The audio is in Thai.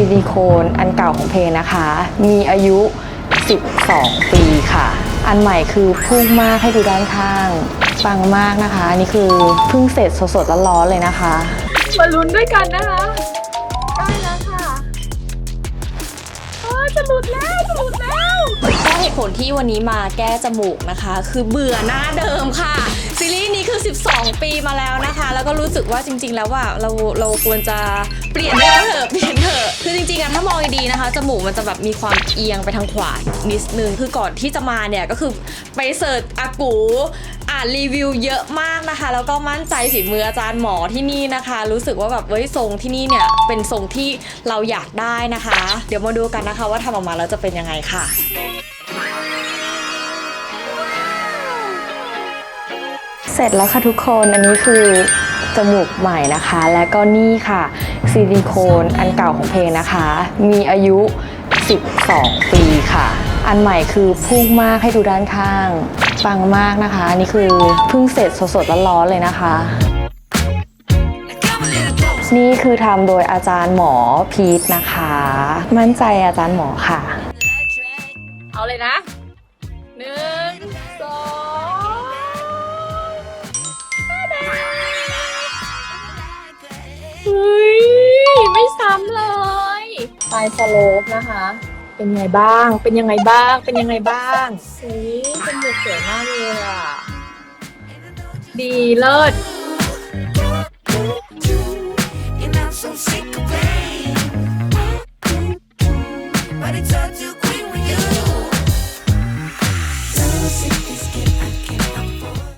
ซิลิโคนอันเก่าของเพลงนะคะ มีอายุ 12 ปีค่ะ อันใหม่คือพุ่งมากให้ดูด้านข้างฟังมากนะคะ อันนี้คือเพิ่งเสร็จสดๆร้อนๆเลยนะคะ มาลุ้นด้วยกันนะคะ ดแล้วจะหลุดแล้วก็เหตุผลที่วันนี้มาแก้จมูกนะคะ คือเบื่อหน้าเดิมค่ะ ซีรีส์นี้คือ 12 ปีมาแล้วนะคะ แล้วก็รู้สึกว่าจริง ๆ แล้วว่าเราเราควรจะเปลี่ยนเถอะเปลี่ยนเถอะคือจริงๆอะถ้ามองดีๆนะคะจมูกมันจะแบบมีความเอียงไปทางขวานิดนึงคือก่อนที่จะมาเนี่ยก็คือไปเสิร์ชอากู อ่านรีวิวเยอะมากนะคะ แล้วก็มั่นใจฝีมืออาจารย์หมอที่นี่นะคะ รู้สึกว่าแบบเว้ยทรงที่นี่เนี่ยเป็นทรงที่เราอยากได้นะคะ เดี๋ยวมาดูกันนะคะ ว่าทำออกมาแล้วจะเป็นยังไงค่ะเสร็จแล้วค่ะทุกคนอันนี้คือจมูกใหม่นะคะ และก็นี่ค่ะซิลิโคนอันเก่าของเพงนะคะ มีอายุ 12 ปีค่ะ อันใหม่คือพุ่งมากให้ดูด้านข้าง ฟังมากนะคะอันนี้คือเพิ่งเสร็จสดๆร้อนๆเลยนะคะ นี่คือทำโดยอาจารย์หมอพีทนะคะ มั่นใจอาจารย์หมอค่ะ เอาเลยนะหนึ่งสองเฮ้ย ไม่ซ้ำเลย ปลายสโลปนะคะ เป็นยังไงบ้าง เป็นยังไงบ้าง เป็นยังไงบ้างสีเป็นหมวกสวยมากเลยอะ ดีเลิศ But it's all